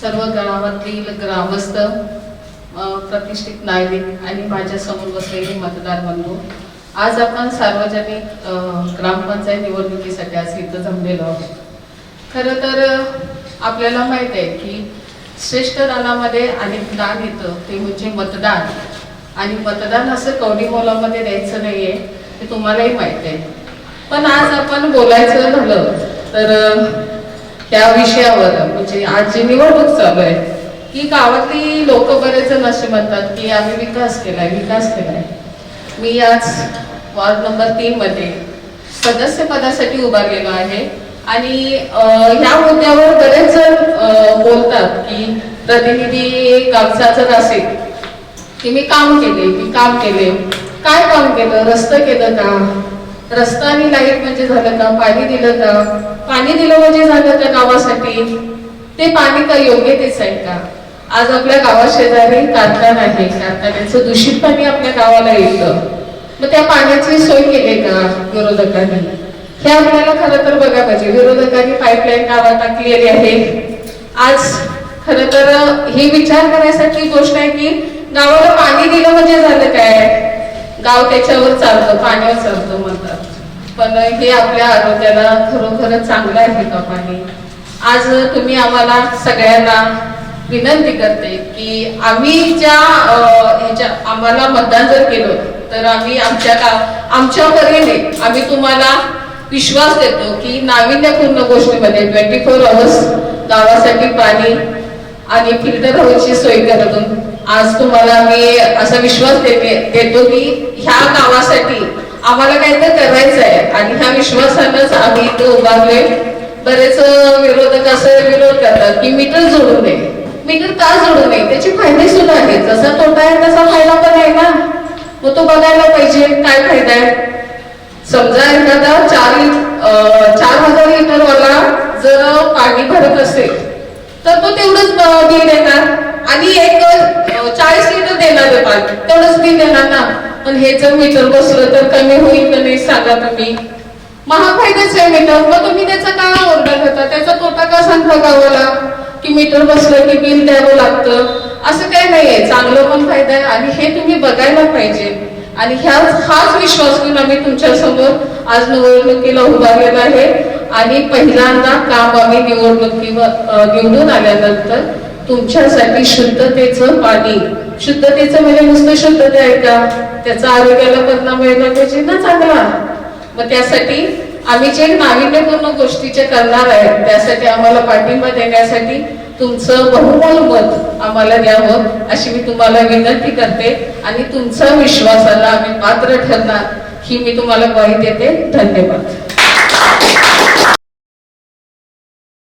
सर्व गावातील ग्रामस्थ प्रतिष्ठित नागरिक आणि माझ्यासमोर बसलेले मतदार बंधू आज आपण सार्वजनिक ग्रामपंचायत निवडणुकीसाठी आज इथं जमलेलो आहोत. खरं तर आपल्याला माहीत आहे की श्रेष्ठ दानामध्ये आणि दान येतं ते म्हणजे मतदान. आणि मतदान असं कवडी मोलामध्ये द्यायचं नाहीये हे तुम्हालाही माहीत आहे. पण आज आपण बोलायचं झालं तर त्या विषयावर म्हणजे आज जी निवडणूक चालू आहे. की गावातली लोक बरेच जण असे म्हणतात की आम्ही विकास केलाय विकास केलाय. मी आज वॉर्ड नंबर तीन मध्ये सदस्य पदासाठी गेलो आहे. आणि ह्या मुद्द्यावर बरेच जण बोलतात की प्रतिनिधी गावचा जर असेल की मी काम केले मी काम केले. काय काम केलं? रस्त केलं का? रस्ता आणि लाइट म्हणजे झालं का? पाणी दिलं का? पाणी दिलं म्हणजे झालं का गावासाठी? ते पाणी का योग्य तेच आहे का? आज आपल्या गावा शेजारी कारखाना आहे कारखान्याचं दूषित पाणी आपल्या गावाला येतं. मग त्या पाण्याची सोय केली का विरोधकांनी? हे आपल्याला खरं तर बघा पाहिजे. विरोधकांनी पाईपलाईन गावात टाकलेली आहे. आज खरं तर हे विचार करण्यासारखी गोष्ट आहे की गावाला पाणी दिलं म्हणजे झालं काय? गाव त्याच्यावर चालतं पाण्यावर चालतं म्हणतात. पण हे आपल्या आरोग्याला खरोखरच चांगलं आहे का पाणी आज तुम्ही आम्हाला सगळ्यांना विनंती करते की आम्ही ज्या ह्याच्या आम्हाला मतदान जर केलं तर आम्ही आमच्या का आमच्या परीने आम्ही तुम्हाला विश्वास देतो की नाविन्यपूर्ण गोष्टीमध्ये ट्वेंटी फोर अवर्स गावासाठी पाणी आणि फिल्टर हाऊसची सोय करून आज तुम्हाला मी असा विश्वास देते देतो की ह्या गावासाठी आम्हाला काहीतरी करायचं आहे आणि ह्या विश्वासानंच आम्ही इथं उभारले बरेच विरोधक असं विरोध करतात की मीटर जोडू नये. मीटर का जोडू नये? त्याचे फायदे सुद्धा आहेत. जसा तोटा आहे तसा फायदा पण आहे ना. मग तो बघायला पाहिजे. काय फायदा आहे? समजा एखादा चार चार हजार लिटर वाला जर पाणी भरत असेल तर तो तेवढंच बिल देणार. आणि एक चाळीस लिटर देणार आहे पाणी. तेवढंच बिल देणार ना. पण हे जर मीटर बसलं तर कमी होईल का नाही सांगा तुम्ही महाफायदाच आहे मीटर मग तुम्ही त्याचा का ओरडा घेता? त्याचा तोटा का सांगता गावाला? की मीटर बसलं की बिल द्यावं लागतं? असं काही नाहीये. चांगलं पण फायदा आहे आणि हे तुम्ही बघायला पाहिजे. आणि ह्या हाच विश्वास घेऊन आम्ही तुमच्यासमोर आज निवडणुकीला उभारलेला आहे. आणि पहिल्यांदा काम आम्ही निवडणुकीवर निवडून आल्यानंतर तुमच्यासाठी शुद्धतेचं पाणी. शुद्धतेचं म्हणजे नुसतं शुद्धता आहे का? त्याचा आरोग्याला परिणाम व्हायला पाहिजे ना चांगला? मग त्यासाठी आम्ही जे नाविन्यपूर्ण गोष्टीचे करणार आहे त्यासाठी आम्हाला पाठिंबा देण्यासाठी तुमचं बहुमोल मत आम्हाला द्यावं अशी मी तुम्हाला विनंती करते. आणि तुमचा विश्वासाला आम्ही पात्र ठरणार ही मी तुम्हाला ग्वाही देते. धन्यवाद.